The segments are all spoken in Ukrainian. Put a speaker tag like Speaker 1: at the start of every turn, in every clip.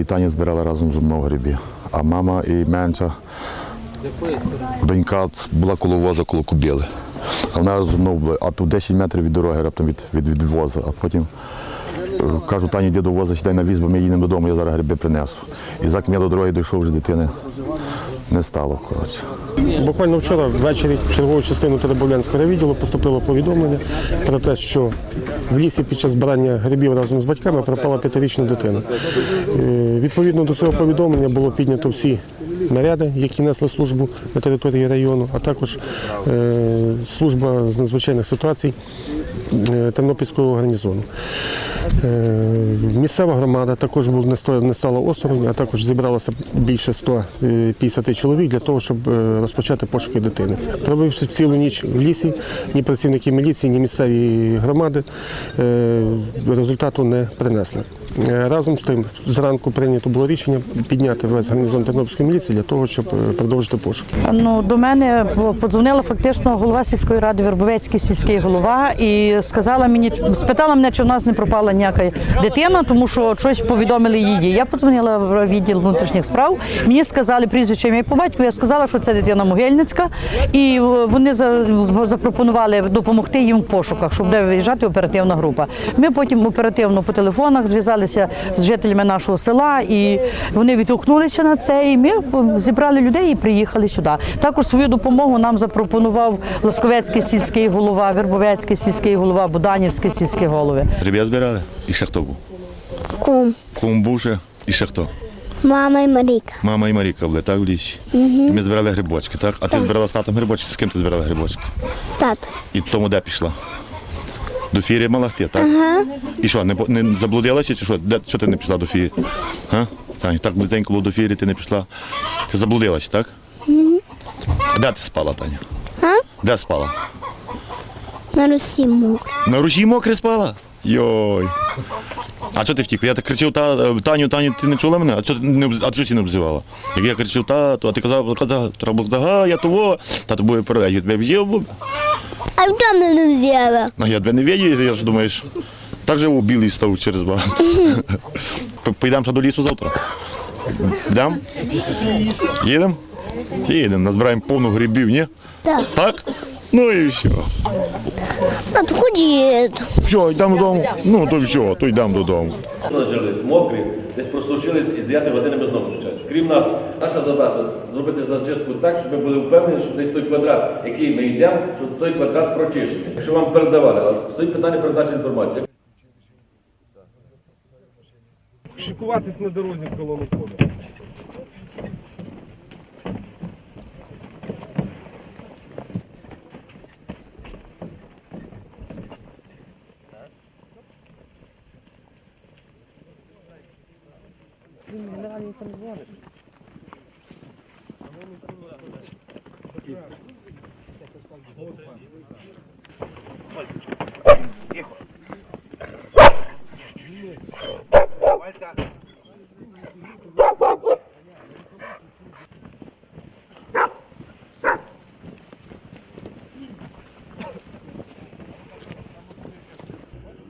Speaker 1: І Таня збирала разом зі мною грибі. А мама і менша донька була коло воза, коло кубіли. А вона зі мною була, а тут 10 метрів від дороги раптом від, від, від воза. А потім е, кажу, Тані, йди до воза, сідай на віз, бо ми їдемо додому, я зараз гриби принесу. І за я до дороги дійшов, вже дитини не стало. Коротше.
Speaker 2: Буквально вчора ввечері чергову частину Теребовлянського відділу поступило повідомлення про те, що в лісі під час збирання грибів разом з батьками пропала п'ятирічна дитина. Е, Відповідно до цього повідомлення було піднято всі наряди, які несли службу на території району, а також е, служба з надзвичайних ситуацій е, Тернопільського гарнізону. Е, Місцева громада також не стала осторонь, а також зібралося більше 150 чоловік для того, щоб розпочати пошуки дитини. Пробивши цілу ніч в лісі, ні працівники міліції, ні місцеві громади результату не принесли. Е, Разом з тим, зранку прийнято було рішення підняти весь гарнізон Тернопільської міліції для того, щоб е, продовжити пошуки.
Speaker 3: Ну, до мене подзвонила фактично голова сільської ради, Вербовецький сільський голова, і сказала мені, спитала мене, чи в нас не пропала ніяка дитина, тому що щось повідомили її. Я подзвонила в відділ внутрішніх справ. Мені сказали прізвище ім'я по батьку. Я сказала, що це дитина Могильницька, і е, вони запропонували допомогти їм в пошуках, щоб де виїжджати оперативна група. Ми потім оперативно по телефонах зв'язалися з жителями нашого села, і вони відгукнулися на це. І ми зібрали людей і приїхали сюди. Також свою допомогу нам запропонував Ласковецький сільський голова, Вербовецький сільський голова, Буданівський сільський голови.
Speaker 4: Гриб'я збирали? І ще хто був?
Speaker 5: Кум,
Speaker 4: Кум був ще і ще хто?
Speaker 5: мама і Маріка.
Speaker 4: Мама і Маріка були, так, в лісі? І ми збирали грибочки, так? А ти збирала з татом грибочки? З ким ти збирала грибочки?
Speaker 5: Стат.
Speaker 4: І тому де пішла? До фірі Малахти, так? Ага. І що, не, не заблудилася чи що? Де, що ти не пішла до фірі? А? Таня, так близенько було до фірі, ти не пішла. Ти заблудилась, так? Угу. Де ти спала, Таня?
Speaker 5: А?
Speaker 4: Де спала?
Speaker 5: На Русі мокро.
Speaker 4: На руші мокре спала? Йой. А що ти втікла? Я так кричав, та, е, Таню, Таню, ти не чула мене? А що ти не а чого ти не обзивала? Як я кричав, тату, а ти казав, казав, треба я того, тато буде передати, я тебе взяв.
Speaker 5: А в чому не взяла?
Speaker 4: Ну, я тебе не видів, я ж думаєш, так же о, білий став через багато. Поїдемо до лісу завтра. Йдемо? Їдемо? Їдемо, назбираємо повну грибів, ні?
Speaker 5: Так.
Speaker 4: Так? Ну і все.
Speaker 5: Тат, ходіть.
Speaker 4: Все, йдемо додому. Ну, то все, то йдемо додому.
Speaker 6: Нажились, мокрі, десь просушились і 9 години ми знову включаються. Крім нас, наша задача зробити зачистку так, щоб ми були впевнені, що десь той квадрат, який ми йдемо, що той квадрат прочищений. Якщо вам передавали, але стоїть питання передачі інформації.
Speaker 2: Шикуватись на дорозі в колону ходу.
Speaker 6: Він генеральний ніхто не дзвонить. Пальчик.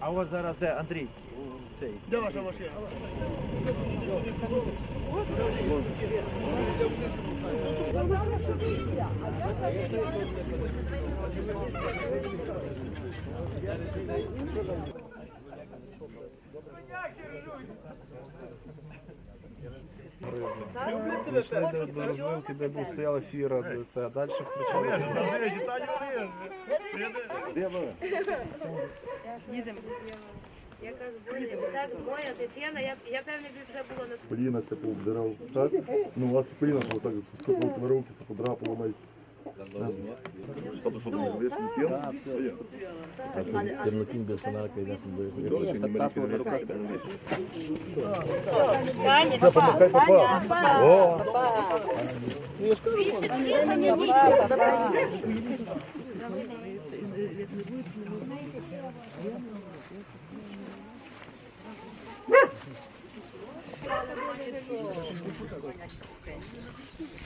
Speaker 3: А
Speaker 7: ось зараз де Андрій? Цей. Де ваша машина? приблизно. Дійшли до, до розвилки, де був стояла фіра, де це, а далі Їдемо.
Speaker 8: Я кажу, Боже, так моя дитина, я, я певне б вже було на
Speaker 1: Коліна типу обдирав, так? Ну, у вас коліна так, на руки, це подрапало навіть. Тернокін без сонарка і нашим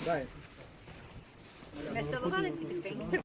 Speaker 1: Дай. Mesela var